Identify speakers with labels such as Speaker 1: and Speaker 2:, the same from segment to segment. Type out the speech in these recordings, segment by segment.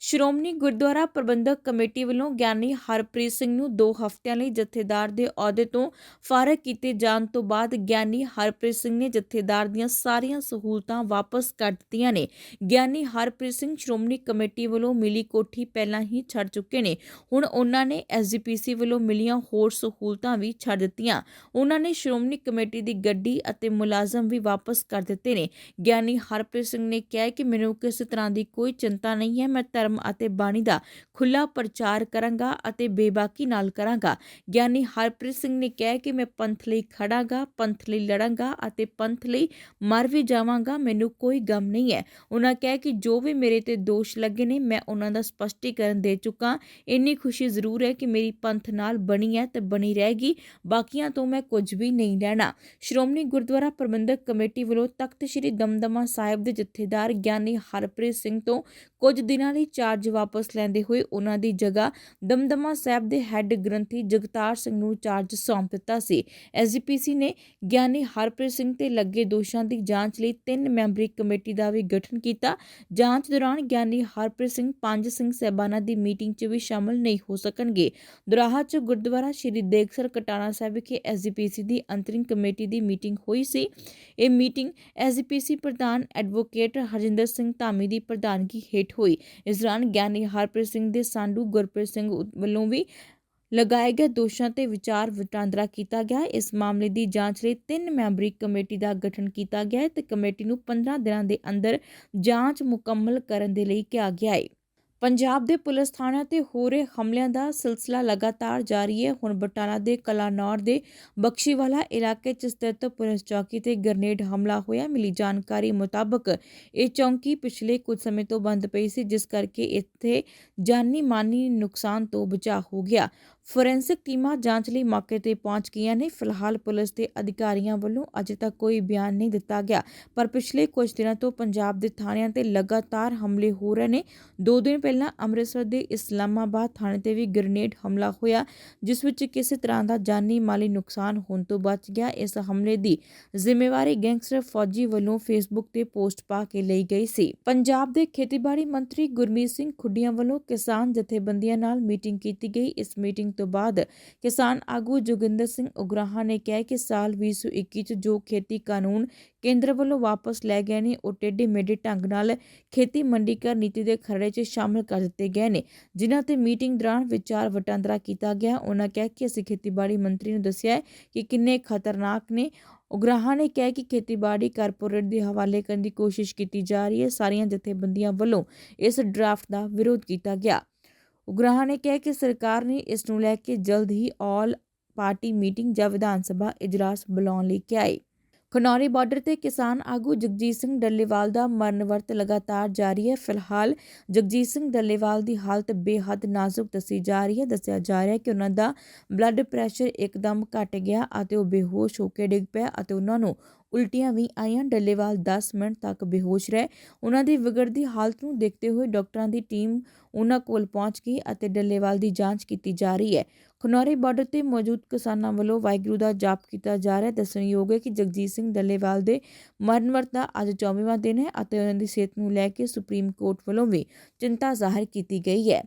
Speaker 1: ਸ਼੍ਰੋਮਣੀ ਗੁਰਦੁਆਰਾ ਪ੍ਰਬੰਧਕ committee ਵੱਲੋਂ ਗਿਆਨੀ ਹਰਪ੍ਰੀਤ ਸਿੰਘ ਨੂੰ 2 ਹਫ਼ਤਿਆਂ ਲਈ ਜਥੇਦਾਰ ਦੇ ਅਹੁਦੇ ਤੋਂ ਫਾਰਗ ਕੀਤੇ ਜਾਣ ਤੋਂ ਬਾਅਦ ਗਿਆਨੀ ਹਰਪ੍ਰੀਤ ਸਿੰਘ ਨੇ ਜਥੇਦਾਰ ਦੀਆਂ ਸਾਰੀਆਂ ਸਹੂਲਤਾਂ ਵਾਪਸ ਕਰ ਦਿੱਤੀਆਂ ਨੇ। ਗਿਆਨੀ ਹਰਪ੍ਰੀਤ ਸਿੰਘ ਸ਼੍ਰੋਮਣੀ ਕਮੇਟੀ ਵੱਲੋਂ ਮਿਲੀ ਕੋਠੀ ਪਹਿਲਾਂ ਹੀ ਛੱਡ ਚੁੱਕੇ ਨੇ। ਹੁਣ ਉਹਨਾਂ ਨੇ ਐਸਜੀਪੀਸੀ ਵੱਲੋਂ ਮਿਲੀਆਂ ਹੋਰ ਸਹੂਲਤਾਂ ਵੀ ਛੱਡ ਦਿੱਤੀਆਂ। ਉਹਨਾਂ ਨੇ ਸ਼੍ਰੋਮਣੀ ਕਮੇਟੀ ਦੀ ਗੱਡੀ ਅਤੇ ਮੁਲਾਜ਼ਮ ਵੀ ਵਾਪਸ ਕਰ ਦਿੱਤੇ ਨੇ। ਗਿਆਨੀ ਹਰਪ੍ਰੀਤ ਸਿੰਘ ਨੇ ਕਿਹਾ ਕਿ ਮੈਨੂੰ ਕਿਸੇ ਤਰ੍ਹਾਂ ਦੀ ਕੋਈ ਚਿੰਤਾ ਨਹੀਂ ਹੈ, ਮੈਂ ਧਰਮ ਅਤੇ ਬਾਣੀ ਦਾ ਖੁੱਲਾ ਪ੍ਰਚਾਰ ਕਰਾਂਗਾ ਅਤੇ ਬੇਬਾਕੀ ਨਾਲ ਕਰਾਂਗਾ। ਗਿਆਨੀ ਹਰਪ੍ਰੀਤ ਸਿੰਘ ਨੇ ਕਿਹਾ ਕਿ ਮੈਂ ਪੰਥ ਲਈ ਖੜਾਂਗਾ, ਪੰਥ ਲਈ ਲੜਾਂਗਾ ਅਤੇ ਪੰਥ ਲਈ ਮਰ ਵੀ ਜਾਵਾਂਗਾ, ਮੈਨੂੰ ਕੋਈ ਗਮ ਨਹੀਂ ਹੈ। ਉਹਨਾਂ ਕਿਹਾ ਕਿ ਜੋ ਵੀ ਮੇਰੇ ਤੇ ਦੋਸ਼ ਲੱਗੇ ਨੇ, ਮੈਂ ਉਹਨਾਂ ਦਾ ਸਪਸ਼ਟੀਕਰਨ ਦੇ ਚੁੱਕਾ। ਇੰਨੀ ਖੁਸ਼ੀ ਜ਼ਰੂਰ ਹੈ ਕਿ ਮੇਰੀ ਪੰਥ ਨਾਲ ਬਣੀ ਹੈ ਤੇ ਬਣੀ ਰਹੇਗੀ। ਬਾਕੀਆਂ ਤੋਂ ਮੈਂ ਕੁਝ ਵੀ ਨਹੀਂ ਲੈਣਾ। ਸ਼੍ਰੋਮਣੀ ਗੁਰਦੁਆਰਾ ਪ੍ਰਬੰਧਕ ਕਮੇਟੀ ਵੱਲੋਂ ਤਖਤ ਸ੍ਰੀ ਦਮਦਮਾ ਸਾਹਿਬ ਦੇ ਜਥੇਦਾਰ ਗਿਆਨੀ ਹਰਪ੍ਰੀਤ ਸਿੰਘ ਤੋਂ ਕੁਝ ਦਿਨਾਂ ਲਈ ਚਾਰਜ ਵਾਪਸ ਲੈਂਦੇ ਹੋਏ ਉਹਨਾਂ ਦੀ ਜਗ੍ਹਾ ਦਮਦਮਾ ਸਾਹਿਬ ਦੇ ਹੈੱਡ ਗ੍ਰੰਥੀ ਜਗਤਾਰ ਸਿੰਘ ਨੂੰ ਚਾਰਜ ਸੌਂਪ ਦਿੱਤਾ ਸੀ। ਐਸਜੀਪੀਸੀ ਨੇ ਗਿਆਨੀ ਹਰਪ੍ਰੀਤ ਸਿੰਘ ਤੇ ਲੱਗੇ ਦੋਸ਼ਾਂ ਦੀ ਜਾਂਚ ਲਈ ਤਿੰਨ ਮੈਂਬਰੀ ਕਮੇਟੀ ਦਾ ਵੀ ਗਠਨ ਕੀਤਾ। ਜਾਂਚ ਦੌਰਾਨ ਗਿਆਨੀ ਹਰਪ੍ਰੀਤ ਸਿੰਘ, ਪੰਜ ਸਿੰਘ ਸਹਿਬਾਨਾਂ ਦੀ ਮੀਟਿੰਗ 'ਚ ਵੀ ਸ਼ਾਮਲ ਨਹੀਂ ਹੋ ਸਕਣਗੇ। ਦੁਰਾਹਾ 'ਚ ਗੁਰਦੁਆਰਾ ਸ਼੍ਰੀ ਦੇਗਸਰ ਕਟਾਣਾ ਸਾਹਿਬ ਵਿਖੇ ਐਸਜੀਪੀਸੀ ਦੀ ਅੰਤਰਿਮ ਕਮੇਟੀ ਦੀ ਮੀਟਿੰਗ ਹੋਈ ਸੀ। ਇਹ ਮੀਟਿੰਗ ਐਸਜੀਪੀਸੀ ਪ੍ਰਧਾਨ ਐਡਵੋਕੇਟ ਹਰਜਿੰਦਰ ਸਿੰਘ ਧਾਮੀ ਦੀ ਪ੍ਰਧਾਨਗੀ ਹੇਠ ਹੋਈ। ਇਸ ਦੌਰਾਨ ਗਿਆਨੀ ਹਰਪ੍ਰੀਤ ਸਿੰਘ ਦੇ ਸਾਂਡੂ ਗੁਰਪ੍ਰੀਤ ਸਿੰਘ ਵੱਲੋਂ ਵੀ ਲਗਾਏ ਗਏ ਦੋਸ਼ਾਂ ਤੇ ਵਿਚਾਰ ਵਟਾਂਦਰਾ ਕੀਤਾ ਗਿਆ। ਇਸ ਮਾਮਲੇ ਦੀ ਜਾਂਚ ਲਈ ਤਿੰਨ ਮੈਂਬਰੀ ਕਮੇਟੀ ਦਾ ਗਠਨ ਕੀਤਾ ਗਿਆ ਹੈ ਤੇ ਕਮੇਟੀ ਨੂੰ 15 ਦਿਨਾਂ ਦੇ ਅੰਦਰ ਜਾਂਚ ਮੁਕੰਮਲ ਕਰਨ ਦੇ ਲਈ ਕਿਹਾ ਗਿਆ ਹੈ। ਪੰਜਾਬ ਦੇ ਪੁਲਿਸ ਥਾਣਿਆਂ ਤੇ ਹੋ ਰਹੇ ਹਮਲਿਆਂ ਦਾ ਸਿਲਸਿਲਾ ਲਗਾਤਾਰ ਜਾਰੀ ਹੈ। ਹੁਣ ਬਟਾਲਾ ਦੇ ਕਲਾਨੌਰ ਦੇ ਬਖਸ਼ੀਵਾਲਾ ਇਲਾਕੇ 'ਚ ਸਥਿਤ ਪੁਲਿਸ ਚੌਕੀ ਤੇ ਗ੍ਰਨੇਡ ਹਮਲਾ ਹੋਇਆ। ਮਿਲੀ ਜਾਣਕਾਰੀ ਮੁਤਾਬਕ ਇਹ ਚੌਂਕੀ ਪਿਛਲੇ ਕੁਝ ਸਮੇਂ ਤੋਂ ਬੰਦ ਪਈ ਸੀ, ਜਿਸ ਕਰਕੇ ਇੱਥੇ ਜਾਨੀ ਮਾਨੀ ਨੁਕਸਾਨ ਤੋਂ ਬਚਾਅ ਹੋ ਗਿਆ। ਫੋਰੈਂਸਿਕ ਟੀਮਾਂ ਜਾਂਚ ਲਈ ਮੌਕੇ ਤੇ ਪਹੁੰਚ ਗਈਆਂ ਨੇ। ਫਿਲਹਾਲ ਪੁਲਿਸ ਦੇ ਅਧਿਕਾਰੀਆਂ ਵੱਲੋਂ ਅਜੇ ਤੱਕ ਕੋਈ ਬਿਆਨ ਨਹੀਂ ਦਿੱਤਾ ਗਿਆ, ਪਰ ਪਿਛਲੇ ਕੁਝ ਦਿਨਾਂ ਤੋਂ ਪੰਜਾਬ ਦੇ ਥਾਣਿਆਂ ਤੇ ਲਗਾਤਾਰ ਹਮਲੇ ਹੋ ਰਹੇ ਨੇ। ਦੋ ਦਿਨ ਪਹਿਲਾਂ ਅੰਮ੍ਰਿਤਸਰ ਦੇ ਇਸਲਾਮਾਬਾਦ ਥਾਣੇ ਤੇ ਵੀ ਗ੍ਰਨੇਡ ਹਮਲਾ ਹੋਇਆ, ਜਿਸ ਵਿੱਚ ਕਿਸੇ ਤਰ੍ਹਾਂ ਦਾ ਜਾਨੀ ਮਾਲੀ ਨੁਕਸਾਨ ਹੋਣ ਤੋਂ ਬਚ ਗਿਆ। ਇਸ ਹਮਲੇ ਦੀ ਜ਼ਿੰਮੇਵਾਰੀ ਗੈਂਗਸਟਰ ਫੌਜੀ ਵੱਲੋਂ ਫੇਸਬੁੱਕ ਤੇ ਪੋਸਟ ਪਾ ਕੇ ਲਈ ਗਈ ਸੀ। ਪੰਜਾਬ ਦੇ ਖੇਤੀਬਾੜੀ ਮੰਤਰੀ ਗੁਰਮੀਤ ਸਿੰਘ ਖੁੱਡੀਆਂ ਵੱਲੋਂ ਕਿਸਾਨ ਜਥੇਬੰਦੀਆਂ ਨਾਲ ਮੀਟਿੰਗ ਕੀਤੀ ਗਈ। ਇਸ ਮੀਟਿੰਗ ਤੋਂ ਬਾਅਦ ਕਿਸਾਨ ਆਗੂ ਜੋਗਿੰਦਰ ਸਿੰਘ ਉਗਰਾਹਾ ਨੇ ਕਿਹਾ ਕਿ ਸਾਲ 2021 ਚ ਜੋ ਖੇਤੀ ਕਾਨੂੰਨ ਕੇਂਦਰ ਵੱਲੋਂ ਵਾਪਸ ਲੈ ਗਏ ਨੇ, ਉਹ ਟੇਢੇ ਮੇਢੇ ਢੰਗ ਨਾਲ ਖੇਤੀ ਮੰਡੀਕਰ ਨੀਤੀ ਦੇ ਖਰੜੇ 'ਚ ਸ਼ਾਮਲ ਕਰ ਦਿੱਤੇ ਗਏ ਨੇ। ਜਿਨ੍ਹਾਂ ਤੇ ਮੀਟਿੰਗ ਦੌਰਾਨ ਵਿਚਾਰ ਵਟਾਂਦਰਾ ਕੀਤਾ ਗਿਆ। ਉਹਨਾਂ ਕਿਹਾ ਕਿ ਅਸੀਂ ਖੇਤੀਬਾੜੀ ਮੰਤਰੀ ਨੂੰ ਦੱਸਿਆ ਹੈ ਕਿ ਕਿੰਨੇ ਖਤਰਨਾਕ ਨੇ। ਉਗਰਾਹਾਂ ਨੇ ਕਿਹਾ ਕਿ ਖੇਤੀਬਾੜੀ ਕਾਰਪੋਰੇਟ ਦੇ ਹਵਾਲੇ ਕਰਨ ਦੀ ਕੋਸ਼ਿਸ਼ ਕੀਤੀ ਜਾ ਰਹੀ ਹੈ। ਸਾਰੀਆਂ ਜਥੇਬੰਦੀਆਂ ਵੱਲੋਂ ਇਸ ਡਰਾਫਟ ਦਾ ਵਿਰੋਧ ਕੀਤਾ ਗਿਆ। ਉਗਰਾਹਾਂ ਨੇ ਕਿਹਾ ਕਿ ਸਰਕਾਰ ਨੇ ਇਸ ਨੂੰ ਲੈ ਕੇ ਜਲਦ ਹੀ ਆਲ ਪਾਰਟੀ ਮੀਟਿੰਗ ਜਾਂ ਵਿਧਾਨ ਸਭਾ ਇਜਲਾਸ ਬੁਲਾਉਣ ਲਈ ਕਿਹਾ ਹੈ ਖਨੌਰੀ ਬਾਰਡਰ ਤੇ ਕਿਸਾਨ ਆਗੂ ਜਗਜੀਤ ਸਿੰਘ ਡੱਲੇਵਾਲ ਦਾ ਮਰਨ ਵਰਤ ਲਗਾਤਾਰ ਜਾਰੀ ਹੈ। ਫਿਲਹਾਲ ਜਗਜੀਤ ਸਿੰਘ ਡੱਲੇਵਾਲ ਦੀ ਹਾਲਤ ਬੇਹੱਦ ਨਾਜ਼ੁਕ ਦੱਸੀ ਜਾ ਰਹੀ ਹੈ। ਦੱਸਿਆ ਜਾ ਰਿਹਾ ਹੈ ਕਿ ਉਹਨਾਂ ਦਾ ਬਲੱਡ ਪ੍ਰੈਸ਼ਰ ਇੱਕਦਮ ਘਟ ਗਿਆ ਅਤੇ ਉਹ ਬੇਹੋਸ਼ ਹੋ ਕੇ ਡਿੱਗ ਪਿਆ ਅਤੇ ਉਹਨਾਂ ਨੂੰ ਉਲਟੀਆਂ ਵੀ ਆਈਆਂ। ਡੱਲੇਵਾਲ 10 ਮਿੰਟ ਤੱਕ ਬੇਹੋਸ਼ ਰਹੇ। ਉਹਨਾਂ ਦੀ ਵਿਗੜਦੀ ਹਾਲਤ ਨੂੰ ਦੇਖਦੇ ਹੋਏ ਡਾਕਟਰਾਂ ਦੀ ਟੀਮ ਉਹਨਾਂ ਕੋਲ ਪਹੁੰਚ ਗਈ ਅਤੇ ਡੱਲੇਵਾਲ ਦੀ ਜਾਂਚ ਕੀਤੀ ਜਾ ਰਹੀ ਹੈ। ਖਨੌਰੀ ਬਾਰਡਰ ਤੇ ਮੌਜੂਦ ਕਿਸਾਨਾਂ ਵੱਲੋਂ ਵਾਹਿਗੁਰੂ ਦਾ ਜਾਪ ਕੀਤਾ ਜਾ ਰਿਹਾ ਹੈ। ਦੱਸਣਯੋਗ ਹੈ ਕਿ ਜਗਜੀਤ ਸਿੰਘ ਡੱਲੇਵਾਲ ਦੇ ਮਰਨ ਵਰਤ ਦਾ ਅੱਜ 24ਵਾਂ ਦਿਨ ਹੈ ਅਤੇ ਉਹਨਾਂ ਦੀ ਸਿਹਤ ਨੂੰ ਲੈ ਕੇ ਸੁਪਰੀਮ ਕੋਰਟ ਵੱਲੋਂ ਵੀ ਚਿੰਤਾ ਜ਼ਾਹਰ ਕੀਤੀ ਗਈ ਹੈ।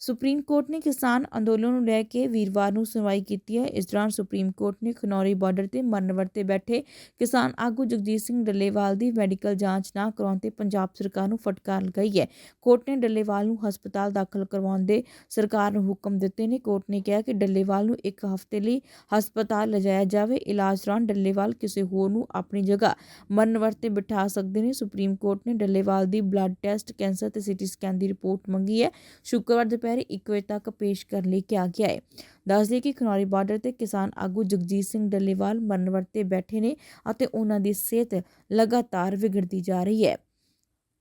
Speaker 1: ਸੁਪਰੀਮ ਕੋਰਟ ਨੇ ਕਿਸਾਨ ਅੰਦੋਲਨ ਨੂੰ ਲੈ ਕੇ ਵੀਰਵਾਰ ਨੂੰ ਸੁਣਵਾਈ ਕੀਤੀ ਹੈ। ਇਸ ਦੌਰਾਨ ਸੁਪਰੀਮ ਕੋਰਟ ਨੇ ਖਨੌਰੀ ਬਾਰਡਰ ਤੇ ਮਰਨ ਵਰਤੇ ਬੈਠੇ ਕਿਸਾਨ ਆਗੂ ਜਗਜੀਤ ਸਿੰਘ ਡੱਲੇਵਾਲ ਦੀ ਮੈਡੀਕਲ ਜਾਂਚ ਨਾ ਕਰਾਉਣ ਤੇ ਪੰਜਾਬ ਸਰਕਾਰ ਨੂੰ ਫਟਕਾਰ ਲਗਾਈ ਹੈ। ਕੋਰਟ ਨੇ ਡੱਲੇਵਾਲ ਨੂੰ ਹਸਪਤਾਲ ਦਾਖਲ ਕਰਵਾਉਣ ਦੇ ਸਰਕਾਰ ਨੂੰ ਹੁਕਮ ਦਿੱਤੇ ਨੇ। ਕੋਰਟ ਨੇ ਕਿਹਾ ਕਿ ਡੱਲੇਵਾਲ ਨੂੰ ਇੱਕ ਹਫ਼ਤੇ ਲਈ ਹਸਪਤਾਲ ਲਿਜਾਇਆ ਜਾਵੇ। ਇਲਾਜ ਦੌਰਾਨ ਡੱਲੇਵਾਲ ਕਿਸੇ ਹੋਰ ਨੂੰ ਆਪਣੀ ਜਗ੍ਹਾ ਮਰਨਵਰ 'ਤੇ ਬਿਠਾ ਸਕਦੇ ਨੇ। ਸੁਪਰੀਮ ਕੋਰਟ ਨੇ ਡੱਲੇਵਾਲ ਦੀ ਬਲੱਡ ਟੈਸਟ, ਕੈਂਸਰ ਤੇ ਸੀਟੀ ਸਕੈਨ ਦੀ ਰਿਪੋਰਟ ਮੰਗੀ ਹੈ। ਸ਼ੁੱਕਰਵਾਰ ਦੁਪਹਿਰ 1 ਵਜੇ ਤੱਕ ਪੇਸ਼ ਕਰਨ ਲਈ ਕਿਹਾ ਗਿਆ ਹੈ। ਦੱਸ ਦਈਏ ਕਿ ਖਨੌਰੀ ਬਾਰਡਰ ਤੇ ਕਿਸਾਨ ਆਗੂ ਜਗਜੀਤ ਸਿੰਘ ਡੱਲੇਵਾਲ ਮਰਨ ਵਰਤੇ ਬੈਠੇ ਨੇ ਅਤੇ ਉਹਨਾਂ ਦੀ ਸਿਹਤ ਲਗਾਤਾਰ ਵਿਗੜਦੀ ਜਾ ਰਹੀ ਹੈ।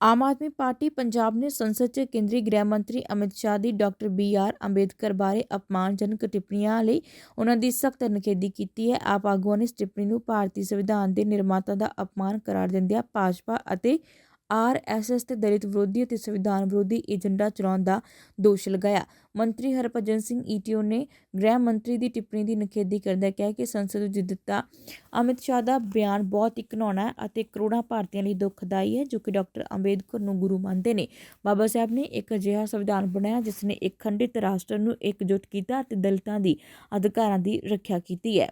Speaker 1: ਆਮ ਆਦਮੀ ਪਾਰਟੀ ਪੰਜਾਬ ਨੇ ਸੰਸਦ 'ਚ ਕੇਂਦਰੀ ਗ੍ਰਹਿ ਮੰਤਰੀ ਅਮਿਤ ਸ਼ਾਹ ਦੀ ਡਾਕਟਰ ਬੀ ਆਰ ਅੰਬੇਦਕਰ ਬਾਰੇ ਅਪਮਾਨਜਨਕ ਟਿੱਪਣੀਆਂ ਲਈ ਉਹਨਾਂ ਦੀ ਸਖਤ ਨਿਖੇਧੀ ਕੀਤੀ ਹੈ। ਆਪ ਆਗੂਆਂ ਨੇ ਇਸ ਟਿੱਪਣੀ ਨੂੰ ਭਾਰਤੀ ਸੰਵਿਧਾਨ ਦੇ ਨਿਰਮਾਤਾ ਦਾ ਅਪਮਾਨ ਕਰਾਰ ਦਿੰਦਿਆਂ ਭਾਜਪਾ ਅਤੇ ਆਰਐਸਐਸ ਤੇ ਦਲਿਤ ਵਿਰੋਧੀ ਅਤੇ ਸੰਵਿਧਾਨ ਵਿਰੋਧੀ ਏਜੰਡਾ ਚਲਾਉਣ ਦਾ ਦੋਸ਼ ਲਗਾਇਆ। ਮੰਤਰੀ ਹਰਭਜਨ ਸਿੰਘ ਈਟੀਓ ਨੇ ਗ੍ਰਹਿ ਮੰਤਰੀ ਦੀ ਟਿੱਪਣੀ ਦੀ ਨਿਖੇਧੀ ਕਰਦਿਆਂ ਕਿਹਾ ਕਿ ਸੰਸਦ ਵਿੱਚ ਦਿੱਤਾ। ਅਮਿਤ ਸ਼ਾਹ ਦਾ ਬਿਆਨ ਬਹੁਤ ਹੀ ਘਿਨਾਉਣਾ ਹੈ ਅਤੇ ਕਰੋੜਾਂ ਭਾਰਤੀਆਂ ਲਈ ਦੁਖਦਾਈ ਹੈ, ਜੋ ਕਿ ਡਾਕਟਰ ਅੰਬੇਦਕਰ ਨੂੰ ਗੁਰੂ ਮੰਨਦੇ ਨੇ। ਬਾਬਾ ਸਾਹਿਬ ਨੇ ਇੱਕ ਅਜਿਹਾ ਸੰਵਿਧਾਨ ਬਣਾਇਆ, ਜਿਸ ਨੇ ਇੱਕ ਖੰਡਿਤ ਰਾਸ਼ਟਰ ਨੂੰ ਇਕਜੁੱਟ ਕੀਤਾ ਅਤੇ ਦਲਿਤਾਂ ਦੀ ਅਧਿਕਾਰਾਂ ਦੀ ਰੱਖਿਆ ਕੀਤੀ ਹੈ।